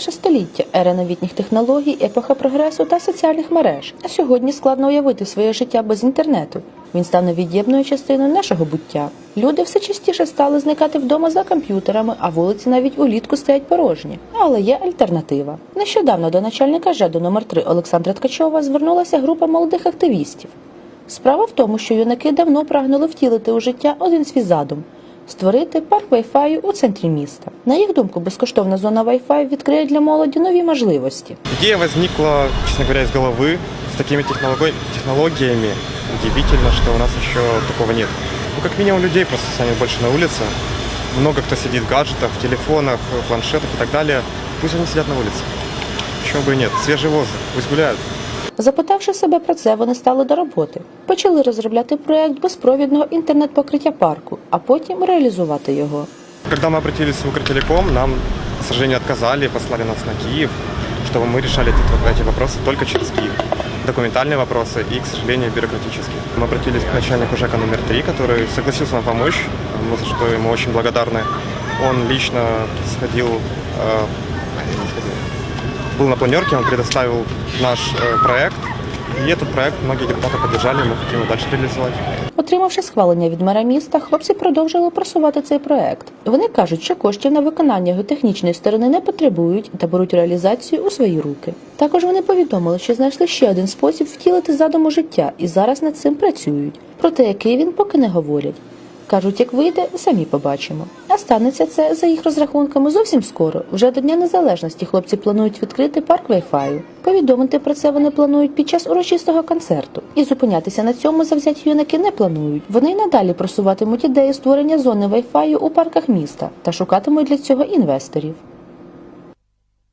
століття, ера новітніх технологій, епоха прогресу та соціальних мереж. А сьогодні складно уявити своє життя без інтернету. Він став невід'ємною частиною нашого буття. Люди все частіше стали зникати вдома за комп'ютерами, а вулиці навіть улітку стоять порожні. Але є альтернатива. Нещодавно до начальника ЖЕДу номер 3 Олександра Ткачова звернулася група молодих активістів. Справа в тому, що юнаки давно прагнули втілити у життя один свій задум створити парк Wi-Fi у центрі міста. На їх думку, безкоштовна зона Wi-Fi відкриє для молоді нові можливості. Идея возникла, честно говоря, из головы. С такими технологиями удивительно, что у нас еще такого нет. Ну, как минимум, людей просто станет больше на улице. Много кто сидит в гаджетах, в телефонах, планшетах и так далее. Пусть они сидят на улице. Почему бы и нет? Свежий воздух, пусть гуляют. Запитавши себе про це, вони стали до роботи. Почали розробляти проект безпровідного інтернет-покриття парку, а потім реалізувати його. Когда мы обратились в Укртелеком, нам, к сожалению, отказали, послали нас на Киев, чтобы мы решали эти, эти вопросы только через Киев. Документальные вопросы и, к сожалению, бюрократические. Мы обратились к начальнику ЖЭКа номер три, который согласился нам помочь, мы за что ему очень благодарны. Он лично сходил, э, не сходил, был на планерке, он предоставил наш э, проект, и этот проект многие депутаты поддержали, мы хотим его дальше реализовать. Отримавши схвалення від мера міста, хлопці продовжили просувати цей проект. Вони кажуть, що коштів на виконання його технічної сторони не потребують та беруть реалізацію у свої руки. Також вони повідомили, що знайшли ще один спосіб втілити задум у життя і зараз над цим працюють. Проте який він поки не говорять. Кажуть, як вийде, самі побачимо. А станеться це за їх розрахунками зовсім скоро. Вже до Дня Незалежності хлопці планують відкрити парк Wi-Fi. Повідомити про це вони планують під час урочистого концерту. І зупинятися на цьому завзяті юнаки не планують. Вони й надалі просуватимуть ідею створення зони Wi-Fi у парках міста та шукатимуть для цього інвесторів.